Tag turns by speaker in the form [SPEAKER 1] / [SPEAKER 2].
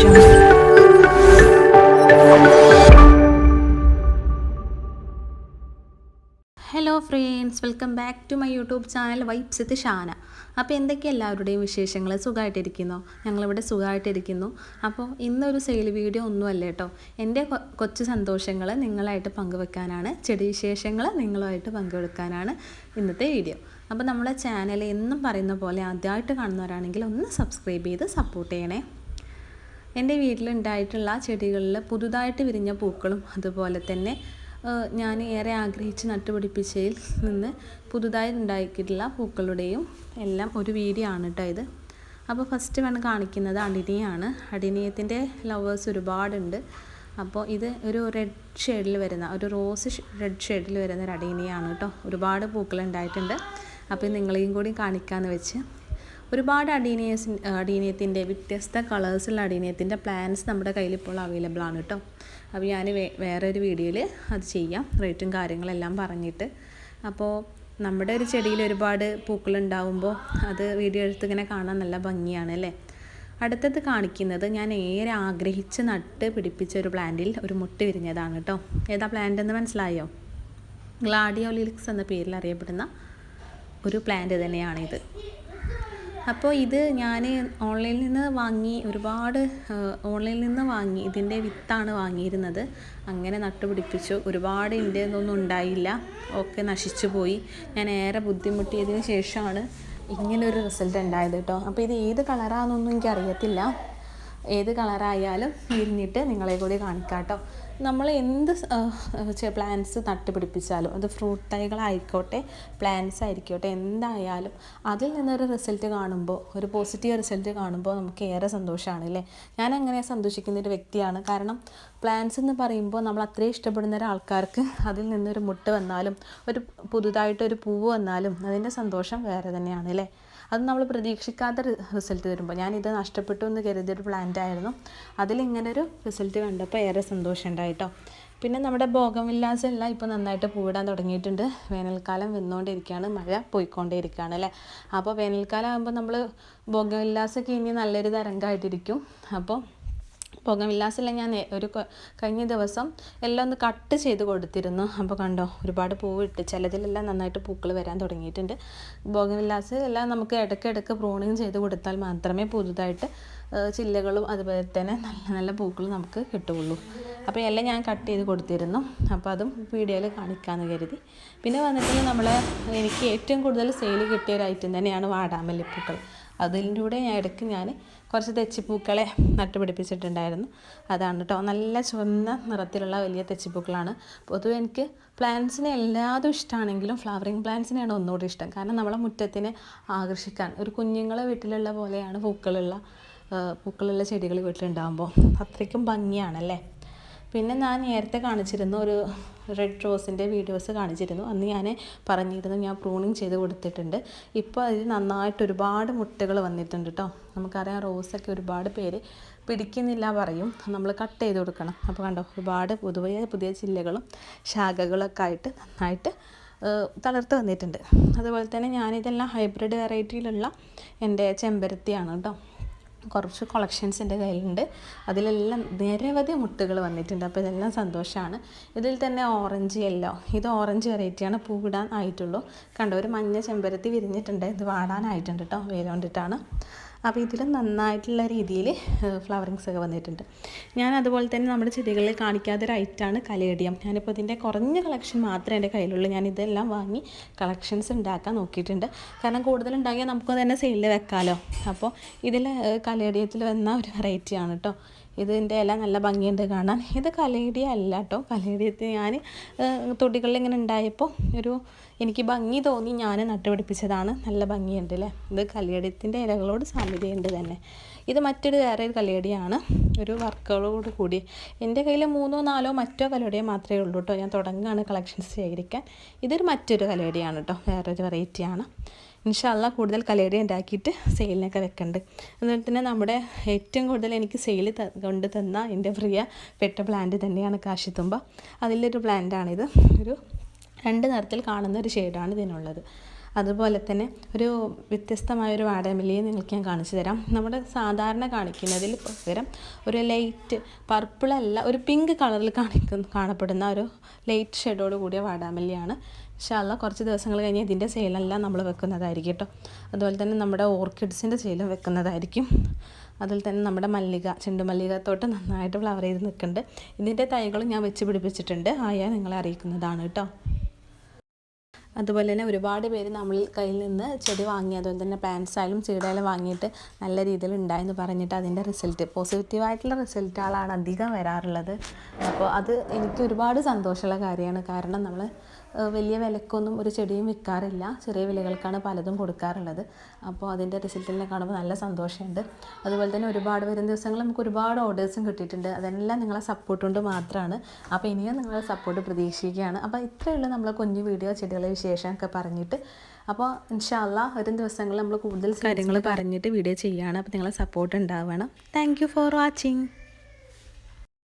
[SPEAKER 1] Hello friends welcome back to my YouTube channel vibes ഇത് ഷാന. അപ്പോൾ എന്തൊക്കെ എല്ലാവരുടെയും വിശേഷങ്ങൾ? സുഖമായിട്ടിരിക്കുന്നു? ഞങ്ങളിവിടെ സുഖമായിട്ടിരിക്കുന്നു. അപ്പോൾ ഇന്നൊരു സെയിൽ വീഡിയോ ഒന്നുമല്ല കേട്ടോ. എന്റെ കൊച്ചു സന്തോഷങ്ങൾ നിങ്ങളായിട്ട് പങ്കുവെക്കാനാണ്. ചെടി വിശേഷങ്ങൾ നിങ്ങളുമായിട്ട് പങ്കുവെക്കാനാണ് ഇന്നത്തെ വീഡിയോ അപ്പോൾ നമ്മുടെ ചാനൽ എന്നും പറയുന്ന പോലെ ആദ്യമായിട്ട് കാണുന്നവരാണെങ്കിൽ ഒന്ന് സബ്സ്ക്രൈബ് ചെയ്ത് സപ്പോർട്ട് ചെയ്യണേ. എന്റെ വീട്ടിലുണ്ടായിട്ടുള്ള ചെടികളിൽ പുതുതായിട്ട് വിരിഞ്ഞ പൂക്കളും അതുപോലെ തന്നെ ഞാൻ ഏറെ ആഗ്രഹിച്ച് നട്ടുപിടിപ്പിച്ചതിൽ നിന്ന് പുതുതായി ഉണ്ടാക്കിയിട്ടുള്ള പൂക്കളുടെയും എല്ലാം ഒരു വീഡിയോ ആണ് കേട്ടോ ഇത്. അപ്പോൾ ഫസ്റ്റ് വേണം കാണിക്കുന്നത് അടിനിയാണ്. അടിനിയത്തിന്റെ ലവേഴ്സ് ഒരുപാടുണ്ട്. അപ്പോൾ ഇത് ഒരു റെഡ് ഷെയ്ഡിൽ വരുന്ന ഒരു റോസ് റെഡ് ഷെയ്ഡിൽ വരുന്ന ഒരു അടീനിയാണ് കേട്ടോ. ഒരുപാട് പൂക്കൾ ഉണ്ടായിട്ടുണ്ട്. അപ്പോൾ നിങ്ങളെയും കൂടി കാണിക്കാമെന്ന് വെച്ച് ഒരുപാട് അടീനിയസ് അടീനിയത്തിന്റെ വ്യത്യസ്ത കളേഴ്സുള്ള അടീനിയത്തിന്റെ പ്ലാൻസ് നമ്മുടെ കയ്യിൽ ഇപ്പോൾ അവൈലബിൾ ആണ് കേട്ടോ. അപ്പോൾ ഞാൻ വേ വേറൊരു വീഡിയോയിൽ അത് ചെയ്യാം. റേറ്റും കാര്യങ്ങളെല്ലാം പറഞ്ഞിട്ട്. അപ്പോൾ നമ്മുടെ ഒരു ചെടിയിൽ ഒരുപാട് പൂക്കളുണ്ടാവുമ്പോൾ അത് വീഡിയോ എടുത്ത് ഇങ്ങനെ കാണാൻ നല്ല ഭംഗിയാണ് അല്ലേ? അടുത്തത് കാണിക്കുന്നത് ഞാൻ ഏറെ ആഗ്രഹിച്ച് നട്ട് പിടിപ്പിച്ച ഒരു പ്ലാന്റിൽ ഒരു മുട്ട് വിരിഞ്ഞതാണ് കേട്ടോ. ഏതാ പ്ലാന്റ് എന്ന് മനസ്സിലായോ? ഗ്ലാഡിയോലിക്സ് എന്ന പേരിൽ അറിയപ്പെടുന്ന ഒരു പ്ലാന്റ് തന്നെയാണിത്. അപ്പോൾ ഇത് ഞാൻ ഓൺലൈനിൽ നിന്ന് വാങ്ങി ഒരുപാട് ഓൺലൈനിൽ നിന്ന് വാങ്ങി. ഇതിന്റെ വിത്താണ് വാങ്ങിയിരുന്നത്. അങ്ങനെ നട്ടുപിടിപ്പിച്ചു. ഒരുപാട് ഇതിന്റെ ഒന്നും ഉണ്ടായില്ല. ഒക്കെ നശിച്ചു പോയി. ഞാൻ ഏറെ ബുദ്ധിമുട്ടിയതിന് ശേഷമാണ് ഇങ്ങനൊരു റിസൾട്ട് ഉണ്ടായത് കേട്ടോ. അപ്പോൾ ഇത് ഏത് കളറാണെന്നൊന്നും എനിക്കറിയത്തില്ല. ഏത് കളറായാലും വിരിഞ്ഞിട്ട് നിങ്ങളെ കൂടി കാണിക്കാം കേട്ടോ. നമ്മൾ എന്ത് പ്ലാന്റ്സ് നട്ടുപിടിപ്പിച്ചാലും അത് ഫ്രൂട്ട് തൈകളായിക്കോട്ടെ പ്ലാന്റ്സ് ആയിരിക്കോട്ടെ എന്തായാലും അതിൽ നിന്നൊരു റിസൾട്ട് കാണുമ്പോൾ ഒരു പോസിറ്റീവ് റിസൾട്ട് കാണുമ്പോൾ നമുക്ക് ഏറെ സന്തോഷമാണ് അല്ലേ ഞാൻ അങ്ങനെ സന്തോഷിക്കുന്ന ഒരു വ്യക്തിയാണ്. കാരണം പ്ലാന്റ്സ് എന്ന് പറയുമ്പോൾ നമ്മൾ അത്രയും ഇഷ്ടപ്പെടുന്ന ഒരാൾക്കാർക്ക് അതിൽ നിന്നൊരു മുട്ട് വന്നാലും ഒരു പുതുതായിട്ടൊരു പൂവ് വന്നാലും അതിന്റെ സന്തോഷം വേറെ തന്നെയാണ് അല്ലേ അത് നമ്മൾ പ്രതീക്ഷിക്കാത്ത റിസൾട്ട് വരുമ്പോൾ ഞാനിത് നഷ്ടപ്പെട്ടു എന്ന് കരുതിയൊരു പ്ലാന്റ് ആയിരുന്നു. അതിലിങ്ങനൊരു റിസൾട്ട് കണ്ടപ്പോൾ ഏറെ സന്തോഷം ഉണ്ടായിട്ടോ പിന്നെ നമ്മുടെ ബോഗംവില്ലാസ് എല്ലാം ഇപ്പോൾ നന്നായിട്ട് പൂവിടാൻ തുടങ്ങിയിട്ടുണ്ട്. വേനൽക്കാലം വന്നുകൊണ്ടിരിക്കുകയാണ്. മഴ പോയിക്കൊണ്ടേയിരിക്കുകയാണ് അല്ലേ? അപ്പോൾ വേനൽക്കാലം ആകുമ്പോൾ നമ്മൾ ഭോഗമില്ലാസൊക്കെ ഇനി നല്ലൊരു തരംഗമായിട്ടിരിക്കും. അപ്പോൾ പുകവില്ലാസെല്ലാം ഞാൻ ഒരു കഴിഞ്ഞ ദിവസം എല്ലാം ഒന്ന് കട്ട് ചെയ്ത് കൊടുത്തിരുന്നു. അപ്പോൾ കണ്ടോ ഒരുപാട് പൂവിട്ട് ചിലതിലെല്ലാം നന്നായിട്ട് പൂക്കൾ വരാൻ തുടങ്ങിയിട്ടുണ്ട്. ബോഗവില്ലാസ് എല്ലാം നമുക്ക് ഇടയ്ക്കിടയ്ക്ക് പ്രൂണിങ് ചെയ്ത് കൊടുത്താൽ മാത്രമേ പുതുതായിട്ട് ചില്ലകളും അതുപോലെ തന്നെ നല്ല നല്ല പൂക്കൾ നമുക്ക് കിട്ടുകയുള്ളൂ. അപ്പോൾ എല്ലാം ഞാൻ കട്ട് ചെയ്ത് കൊടുത്തിരുന്നു. അപ്പോൾ അതും വീഡിയോയിൽ കാണിക്കാമെന്ന് കരുതി. പിന്നെ വന്നിട്ട് നമ്മൾ എനിക്ക് ഏറ്റവും കൂടുതൽ സെയിൽ കിട്ടിയ ഒരു ഐറ്റം തന്നെയാണ് വാടാമല്ലിപ്പൂക്കൾ. അതിന്റെ കൂടെ ഞാൻ ഇടയ്ക്ക് ഞാൻ കുറച്ച് തെച്ചിപ്പൂക്കളെ നട്ടുപിടിപ്പിച്ചിട്ടുണ്ടായിരുന്നു. അതാണ് കേട്ടോ നല്ല ചുവന്ന നിറത്തിലുള്ള വലിയ തെച്ചിപ്പൂക്കളാണ്. പൊതുവെ എനിക്ക് പ്ലാന്റ്സിനെ എല്ലാതും ഇഷ്ടമാണെങ്കിലും ഫ്ലവറിങ് പ്ലാന്റ്സിനെയാണ് ഒന്നുകൂടി ഇഷ്ടം. കാരണം നമ്മളെ മുറ്റത്തിനെ ആകർഷിക്കാൻ. ഒരു കുഞ്ഞുങ്ങളെ വീട്ടിലുള്ള പോലെയാണ് പൂക്കളുള്ള പൂക്കളുള്ള ചെടികൾ വീട്ടിലുണ്ടാകുമ്പോൾ അത്രയ്ക്കും ഭംഗിയാണല്ലേ? പിന്നെ ഞാൻ നേരത്തെ കാണിച്ചിരുന്നു ഒരു റെഡ് റോസിന്റെ വീഡിയോസ് കാണിച്ചിരുന്നു. അന്ന് ഞാൻ പറഞ്ഞിരുന്നു ഞാൻ പ്രൂണിങ് ചെയ്ത് കൊടുത്തിട്ടുണ്ട്. ഇപ്പോൾ അതിൽ നന്നായിട്ട് ഒരുപാട് മുട്ടകൾ വന്നിട്ടുണ്ട് കേട്ടോ നമുക്കറിയാം റോസൊക്കെ ഒരുപാട് പേര് പിടിക്കുന്നില്ല പറയും. നമ്മൾ കട്ട് ചെയ്ത് കൊടുക്കണം. അപ്പോൾ കണ്ടോ ഒരുപാട് പുതിയ പുതിയ ചില്ലകളും ശാഖകളൊക്കെ ആയിട്ട് നന്നായിട്ട് തളർത്ത് വന്നിട്ടുണ്ട്. അതുപോലെ തന്നെ ഞാനിതെല്ലാം ഹൈബ്രിഡ് വെറൈറ്റിയിലുള്ള എന്റെ ചെമ്പരത്തിയാണ് കേട്ടോ കുറച്ച് കളക്ഷൻസ് എന്റെ കയ്യിലുണ്ട്. അതിലെല്ലാം നിരവധി മുട്ടുകൾ വന്നിട്ടുണ്ട്. അപ്പോൾ ഇതെല്ലാം സന്തോഷമാണ് ഇതിൽ തന്നെ ഓറഞ്ച് യെല്ലോ ഇത് ഓറഞ്ച് വെറൈറ്റിയാണ് പൂവിടാൻ ആയിട്ടുള്ളൂ. കണ്ടോ ഒരു മഞ്ഞ ചെമ്പരത്തി വിരിഞ്ഞിട്ടുണ്ട്. ഇത് വാടാനായിട്ടുണ്ട് കേട്ടോ വെയിൽ കൊണ്ടിട്ടാണ്. അപ്പോൾ ഇതിൽ നന്നായിട്ടുള്ള രീതിയിൽ ഫ്ലവറിങ്സ് ഒക്കെ വന്നിട്ടുണ്ട്. ഞാൻ അതുപോലെ തന്നെ നമ്മുടെ ചെടികളിൽ കാണിക്കാത്ത ഒരു ഐറ്റാണ് കലേഡിയം. ഞാനിപ്പോൾ ഇതിന്റെ കുറഞ്ഞ കളക്ഷൻ മാത്രമേ എന്റെ കയ്യിലുള്ളൂ. ഞാൻ ഇതെല്ലാം വാങ്ങി കളക്ഷൻസ് ഉണ്ടാക്കാൻ നോക്കിയിട്ടുണ്ട്. കാരണം കൂടുതൽ ഉണ്ടാക്കിയാൽ നമുക്ക് തന്നെ സെയിലിൽ വെക്കാമല്ലോ അപ്പോൾ ഇതിൽ കലേഡിയത്തിൽ വന്ന ഒരു വെറൈറ്റിയാണ് കേട്ടോ ഇതിന്റെ ഇല നല്ല ഭംഗിയുണ്ട് കാണാൻ. ഇത് കലേഡിയ അല്ല കേട്ടോ കലേഡിയത്തിൽ ഞാൻ തൊടികളിൽ ഇങ്ങനെ ഉണ്ടായപ്പോൾ ഒരു എനിക്ക് ഭംഗി തോന്നി ഞാൻ നട്ടുപിടിപ്പിച്ചതാണ്. നല്ല ഭംഗിയുണ്ട് അല്ലേ ഇത് കലേഡിയത്തിന്റെ ഇലകളോട് സാമ്യതയുണ്ട് തന്നെ. ഇത് മറ്റൊരു വേറെ ഒരു കലേഡിയാണ് ഒരു വർക്കുകളോട് കൂടി. എന്റെ കയ്യിൽ മൂന്നോ നാലോ മറ്റോ കലേഡിയ മാത്രമേ ഉള്ളൂ കേട്ടോ ഞാൻ തുടങ്ങുകയാണ് കളക്ഷൻസ് ശേഖരിക്കാൻ. ഇതൊരു മറ്റൊരു കലേടിയാണ് കേട്ടോ വേറൊരു വെറൈറ്റിയാണ് ഇൻഷാല്ല കൂടുതൽ കലേഡി ഉണ്ടാക്കിയിട്ട് സെയിലിനൊക്കെ വെക്കുന്നുണ്ട് അതുപോലെ തന്നെ നമ്മുടെ ഏറ്റവും കൂടുതൽ എനിക്ക് സെയിൽ കൊണ്ട് തന്ന എന്റെ പ്രിയ പെട്ട പ്ലാന്റ് തന്നെയാണ് കാശിത്തുമ്പ. അതിലൊരു പ്ലാന്റാണിത്. ഒരു രണ്ട് നിറത്തിൽ കാണുന്ന ഒരു ഷെയ്ഡാണ് ഇതിനുള്ളത്. അതുപോലെ തന്നെ ഒരു വ്യത്യസ്തമായ ഒരു വാടാമല്ലിയെ നിങ്ങൾക്ക് ഞാൻ കാണിച്ചു തരാം. നമ്മുടെ സാധാരണ കാണിക്കുന്നതിൽ പകരം ഒരു ലൈറ്റ് പർപ്പിളല്ല ഒരു പിങ്ക് കളറിൽ കാണിക്കുന്ന കാണപ്പെടുന്ന ഒരു ലൈറ്റ് ഷെഡോട് കൂടിയ വാടാമല്ലിയാണ് ഇൻഷാല്ല കുറച്ച് ദിവസങ്ങൾ കഴിഞ്ഞ് ഇതിന്റെ സെയിലെല്ലാം നമ്മൾ വെക്കുന്നതായിരിക്കും കേട്ടോ. അതുപോലെ തന്നെ നമ്മുടെ ഓർക്കിഡ്സിന്റെ സെയിലും വെക്കുന്നതായിരിക്കും. അതിൽ തന്നെ നമ്മുടെ മല്ലിക ചെണ്ടുമല്ലിക തോട്ട് നന്നായിട്ട് ഫ്ലവർ ചെയ്ത് നിൽക്കുന്നുണ്ട്. ഇതിന്റെ തൈകളും ഞാൻ വെച്ച് പിടിപ്പിച്ചിട്ടുണ്ട്. ആയാൽ നിങ്ങളെ അറിയിക്കുന്നതാണ് കേട്ടോ. അതുപോലെ തന്നെ ഒരുപാട് പേര് നമ്മൾ കയ്യിൽ നിന്ന് ചെടി വാങ്ങി അതുപോലെ തന്നെ പ്ലാന്റ്സ് ആയാലും വാങ്ങിയിട്ട് നല്ല രീതിയിൽ ഉണ്ടായെന്ന് പറഞ്ഞിട്ട് അതിന്റെ റിസൾട്ട് പോസിറ്റീവായിട്ടുള്ള റിസൾട്ടുകളാണ് അധികം വരാറുള്ളത്. അപ്പോൾ അത് എനിക്ക് ഒരുപാട് സന്തോഷമുള്ള കാര്യമാണ്. കാരണം നമ്മൾ വലിയ വിലക്കൊന്നും ഒരു ചെടിയും വിൽക്കാറില്ല. ചെറിയ വിലകൾക്കാണ് പലതും കൊടുക്കാറുള്ളത്. അപ്പോൾ അതിന്റെ റിസൾട്ടിനെ കാണുമ്പോൾ നല്ല സന്തോഷമുണ്ട്. അതുപോലെ തന്നെ ഒരുപാട് വരും ദിവസങ്ങൾ നമുക്ക് ഒരുപാട് ഓർഡേഴ്സും കിട്ടിയിട്ടുണ്ട്. അതെല്ലാം നിങ്ങളെ സപ്പോർട്ട് കൊണ്ട് മാത്രമാണ്. അപ്പോൾ ഇനിയും നിങ്ങളെ സപ്പോർട്ട് പ്രതീക്ഷിക്കുകയാണ്. അപ്പോൾ ഇത്രയുള്ള നമ്മളെ കുഞ്ഞു വീഡിയോ ചെടികളെ വിശേഷമൊക്കെ പറഞ്ഞിട്ട്. അപ്പോൾ ഇൻഷാല്ല വരും ദിവസങ്ങളിൽ നമ്മൾ കൂടുതൽ കാര്യങ്ങൾ പറഞ്ഞിട്ട് വീഡിയോ ചെയ്യുകയാണ്. അപ്പോൾ നിങ്ങളെ സപ്പോർട്ട് ഉണ്ടാവണം. Thank for watching